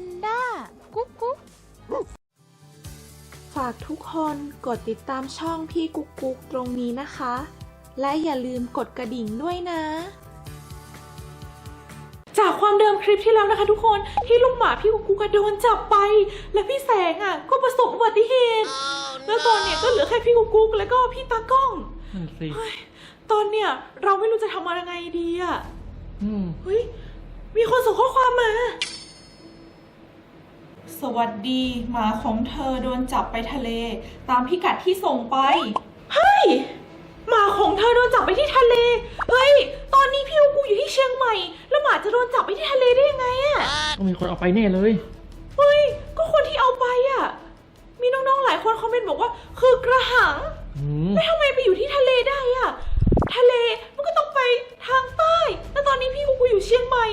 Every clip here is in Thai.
นด้า กุ๊กกุ๊กฝากทุกคนกดติดตามช่องพี่กุ๊กกุ๊กตรงนี้นะคะ และอย่าลืมกดกระดิ่งด้วยนะ จากความเดิมคลิปที่แล้วนะคะทุกคนที่ลุงหมาพี่กุ๊กกุ๊กะโดนจับไป และพี่แสงอะก็ประสบอุบัติเหตุ แล้วตอนเนี้ยก็เหลือแค่พี่กุ๊กกุ๊กแล้วก็พี่ตากล้องตอนเนี้ยเราไม่รู้จะทำอะไรไงดีอะเฮ้ย มีคนส่งข้อความมา สวัสดี หมาของเธอโดนจับไปทะเล ตามพิกัดที่ส่งไป เฮ้ย หมาของเธอโดนจับไปที่ทะเล เฮ้ย ตอนนี้พี่อูกูอยู่ที่เชียงใหม่ แล้วหมาจะโดนจับไปที่ทะเลได้ยังไงอะต้องมีคนเอาไปแน่เลย เฮ้ย ก็คนที่เอาไปอะมีน้องๆหลายคนคอมเมนต์บอกว่า คือกระหัง อืมแล้วทำไมไปอยู่ที่ทะเลได้อะทะเลมันก็ต้องไปทางใต้ แล้วตอนนี้พี่กูกูอยู่เชียงใหม่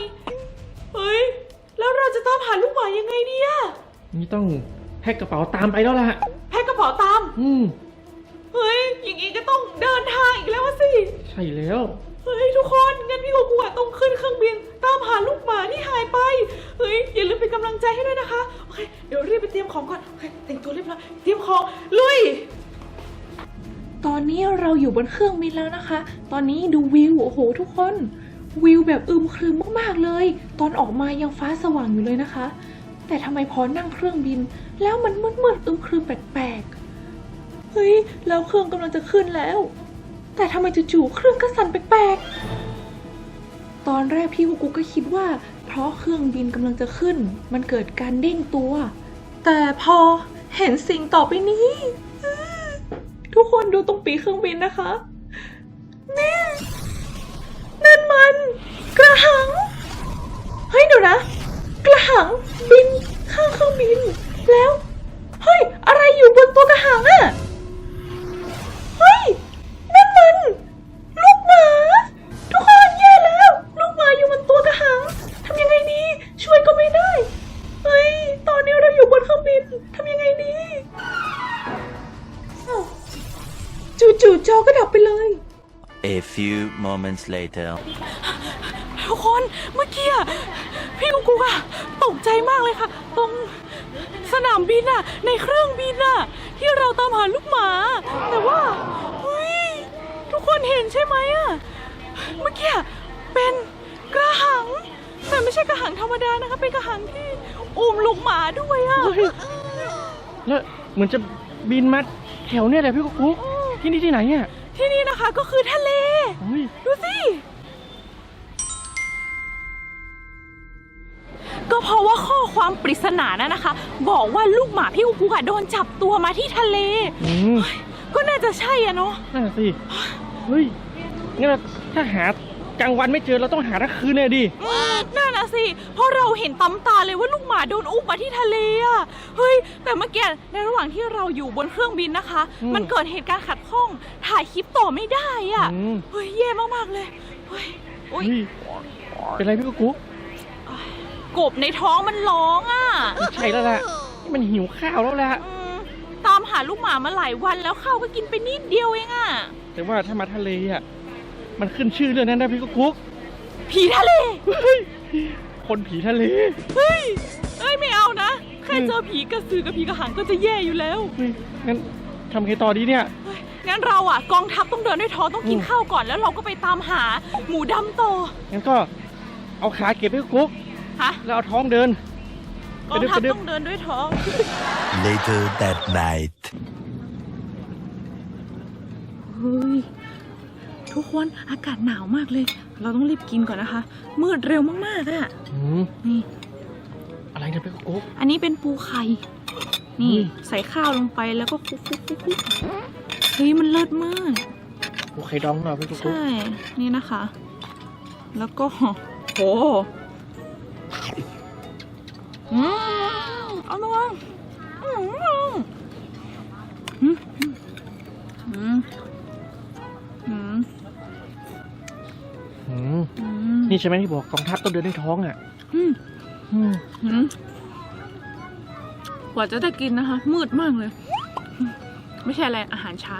เฮ้ย แล้วเราจะตามหาลูกหมายังไงดีอะนี่ต้องแพ็คกระเป๋าตามไปแล้วล่ะ แพ็คกระเป๋าตาม อืม เฮ้ย อย่างงี้ก็ต้องเดินทางอีกแล้วอะสิ ใช่แล้ว เฮ้ยทุกคนงั้นพี่กูกูอะต้องขึ้นเครื่องบิน ตามหาลูกหมาที่หายไป เฮ้ยอย่าลืมเป็นกำลังใจให้ด้วยนะคะ โอเค เดี๋ยวรีบไปเตรียมของก่อน โอเคแต่งตัวเรียบร้อยเตรียมของลุย ตอนนี้เราอยู่บนเครื่องบินแล้วนะคะ ตอนนี้ดูวิว โอ้โห ทุกคน วิวแบบอึมครึมมากๆเลย ตอนออกมายังฟ้าสว่างอยู่เลยนะคะ แต่ทำไมพอนั่งเครื่องบิน แล้วมันมืดๆอึมครึมแปลกๆ เฮ้ย แล้วเครื่องกำลังจะขึ้นแล้ว แต่ทำไมจู่ๆเครื่องก็สั่นแปลกๆ ตอนแรกพี่กุ๊กกุ๊กก็คิดว่า เพราะเครื่องบินกำลังจะขึ้น มันเกิดการเด้งตัว แต่พอเห็นสิ่งต่อไปนี้ ทุกคนดูตรงปีเครื่องบินนะคะ few moments later. ทุกคนเมื่อกี้อะพี่กุ๊กกุ๊กอะตกใจมากเลยค่ะ ตรงสนามบินอะในเครื่องบินอะที่เราตามหาลูกหมา แต่ว่าเฮ้ยทุกคนเห็นใช่ไหมอะเมื่อกี้อะเป็นกระหัง แต่ไม่ใช่กระหังธรรมดานะคะ เป็นกระหังที่อุ้มลูกหมาด้วยอะเฮ้ยแล้วเหมือนจะบินมาแถวเนี่ยแหละพี่กุ๊กกุ๊กที่นี่ที่ไหนเนี่ย ที่นี่นะคะก็คือทะเลโอ้ยดูสิ ก็เพราะว่าข้อความปริศนานะนะคะ บอกว่าลูกหมาพี่กุ๊กกุ๊กอะโดนจับตัวมาที่ทะเล อืมก็น่าจะใช่อะเนาะ นั่นนะสิเฮ้ยงั้นเราถ้าหากลางวันไม่เจอเราต้องหาทั้งคืนเลยดิอืมนั่น นะสิ เพราะเราเห็นตำตาเลยว่าลูกหมาโดนอุ้มมาที่ทะเลอะเฮ้ย แต่เมื่อกี้ในระหว่างที่เราอยู่บนเครื่องบินนะคะ อืม มันเกิดเหตุการณ์ขัดข้อง ถ่ายคลิปต่อไม่ได้อะอืมเฮ้ยแย่มากๆเลย เฮ้ยอุ๊ยเฮ้ยเป็นไรพี่กุ๊กกุ๊กกบในท้องมันร้องอะ ไม่ใช่แล้วล่ะนี่มันหิวข้าวแล้วล่ะอืมตามหาลูกหมามาหลายวันแล้วข้าวก็กินไปนิดเดียวเองอะแต่ว่าถ้ามาทะเลอะมันขึ้นชื่อเรื่องนั้นนะพี่กุ๊กกุ๊ก ผีทะเล เฮ้ย คนผีทะเล เฮ้ยเอ้ยไม่เอานะ แค่อืมเจอผีกระสือกับผีกระหังก็จะแย่อยู่แล้ว เฮ้ยงั้นทำไงต่อดีเนี่ย เฮ้ยงั้นเราอะ กองทัพต้องเดินด้วยท้องต้องกินอืมข้าวก่อนแล้วเราก็ไปตามหาหมูดำต่องั้นก็เอาขาเก็บพี่กุ๊กกุ๊กฮะแล้วเอาท้องเดิน กองทัพกระดึ๊บต้องเดินด้วยท้อง Later that night. เฮ้ย ทุกคนอากาศหนาวมากเลย เราต้องรีบกินก่อนนะคะ มืดเร็วมากๆอะอืมนี่ อะไรนะพี่กุ๊กกุ๊ก อันนี้เป็นปูไข่ นี่อืม ใส่ข้าวลงไปแล้วก็คลุกคลุกคลุกคลุกเฮ้ยมันเลิศมากกูไข่ดองเหรอพี่กุ๊กกุ๊ก ใช่ นี่นะคะ แล้วก็ โหอืมเอามาอืมอืมอืม นี่ใช่ไหมที่บอกกองทัพต้องเดินด้วยท้องอะอืมอืมอืมกว่าจะได้กินนะคะ มืดมากเลย ไม่ใช่อะไร อาหารช้า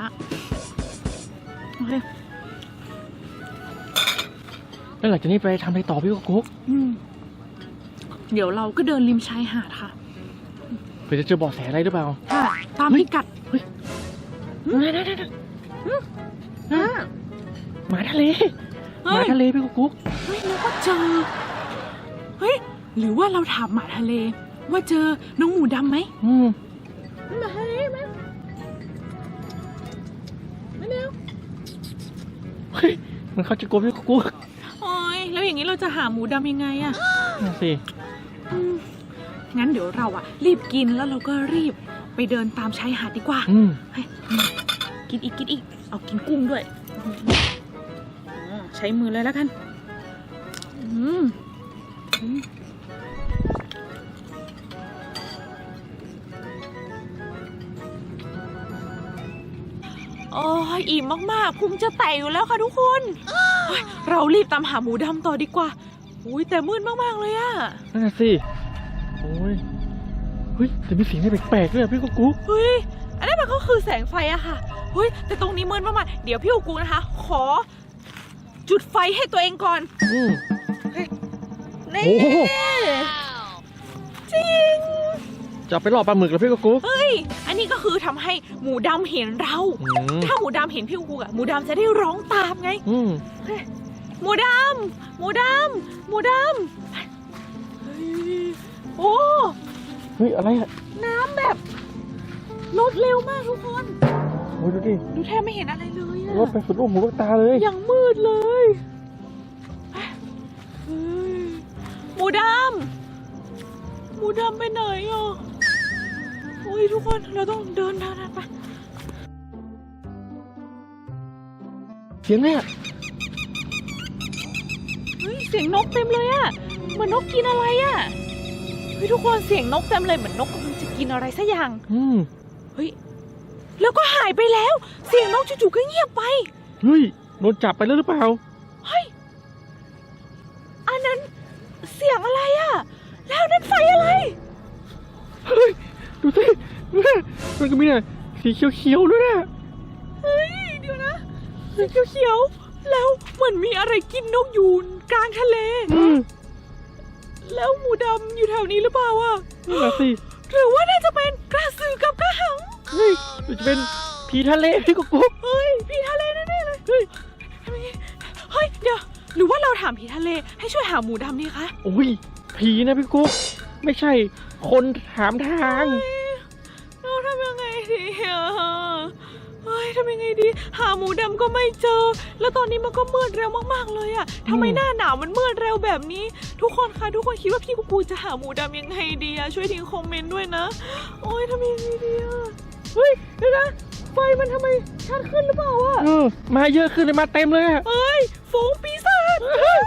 โอเค แล้วหลังจากนี้ไปทำอะไรต่อพี่กุ๊กกุ๊กอืม เดี๋ยวเราก็เดินริมชายหาดค่ะเผื่อจะเจอเบาะแสอะไรหรือเปล่า ค่ะ ตามเฮ้ยพิกัดเฮ้ยนั่นนั่นนั่นนั่นหมาทะเล หเฮ้มายทะเลพี่กุ๊กเฮ้ยเราก็เจอ เฮ้ย หรือว่าเราถามหมาทะเล ว่าเจอน้องหมูดำไหมอืมหมาทะเลไหมไม่เร็วเฮ้ยมันเขาจะกลัวพี่กุ๊กโอ้ยแล้วอย่างนี้เราจะหาหมูดำยังไงอะนั่นสิอืมงั้นเดี๋ยวเราอะรีบกินแล้วเราก็รีบไปเดินตามชายหาดดีกว่า อืมเฮ้ยกินอีกกินอีก เอากินกุ้งด้วยอ๋อ ใช้มือเลยแล้วกันอืมอืมโอ้ยอิ่มมากๆพุงจะแตกอยู่แล้วค่ะทุกคนเฮ้ยเรารีบตามหาหมูดำต่อดีกว่าอุ้ยแต่มืดมากๆเลยอะนั่นนะสิ โอ้ย เฮ้ย แต่มีเสียงอะไรแปลกๆด้วยอะพี่กุ๊กเฮ้ย อันนั้นมันก็คือแสงไฟอะค่ะ เฮ้ย แต่ตรงนี้มืดมากๆ เดี๋ยวพี่อูกูนะคะ ขอ จุดไฟให้ตัวเองก่อน อืม นี่ โอ้โห จริง จะเอาไปหลอกปลาหมึกเหรอพี่กุ๊ก เฮ้ย อันนี้ก็คือทำให้หมูดำเห็นเรา อืม ถ้าหมูดำเห็นพี่อูกูอะหมูดำจะได้ร้องตามไง อืมหมูดำหมูดำหมูดำเฮ้ยโอ้ เฮ้ยอะไรอะน้ำแบบลดเร็วมากทุกคน โอ้ยดูดิ ดูแทบไม่เห็นอะไรเลย อะรถไปสุดลูกหูลูกตาเลย ยังมืดเลยเฮ้ยหมูดำหมูดำไปไหนอะโอ้ยทุกคนเราต้องเดินทางนั้นไปเสียงอะไรอะเฮ้ยเสียงนกเต็มเลยอะเหมือนนกกินอะไรอะเฮ้ยทุกคนเสียงนกเต็มเลยเหมือนนกกำลังจะกินอะไรสักอย่าง อืมเฮ้ย แล้วก็หายไปแล้ว เสียงนกจู่ๆก็เงียบไป เฮ้ยโดนจับไปแล้วหรือเปล่า เฮ้ย อันนั้นเสียงอะไรอะ แล้วนั่นไฟอะไร เฮ้ย ดูสิเนี่ยมันก็มีเนี่ยสีเขียวๆด้วยนะเฮ้ย เดี๋ยวนะสีเขียวๆ แล้วเหมือนมีอะไรกินนกอยู่กลางทะเล อืมแล้วหมูดำอยู่แถวนี้หรือเปล่าอะ นั่นแหละสิ หรือว่าน่าจะเป็นกระสือกับกระหัง เฮ้ยหรือจะเป็นผีทะเลพี่กุ๊กกุ๊กเฮ้ยผีทะเลแน่ๆเลยเฮ้ยทำไมเฮ้ยเดี๋ยวหรือว่าเราถามผีทะเลให้ช่วยหาหมูดำดีคะโอ้ยผีนะพี่กุ๊กไม่ใช่ คนถามทางเฮ้ยเราทำยังไงดีอะเฮ้ยทำยังไงดี หาหมูดำก็ไม่เจอ แล้วตอนนี้มันก็มืดเร็วมากๆเลยอะทำไมอืมหน้าหนาวมันมืดเร็วแบบนี้ ทุกคนคะทุกคนคิดว่าพี่กูกูจะหาหมูดำยังไงดีอะช่วยทิ้งคอมเมนต์ด้วยนะ โอ้ยทำยังไงดีอะ เฮ้ยเดี๋ยวนะ ไฟมันทำไมชัดขึ้นหรือเปล่าอะเออมาเยอะขึ้นเลยมาเต็มเลยอะ เอ้ยฝูงปีศาจเฮ้ย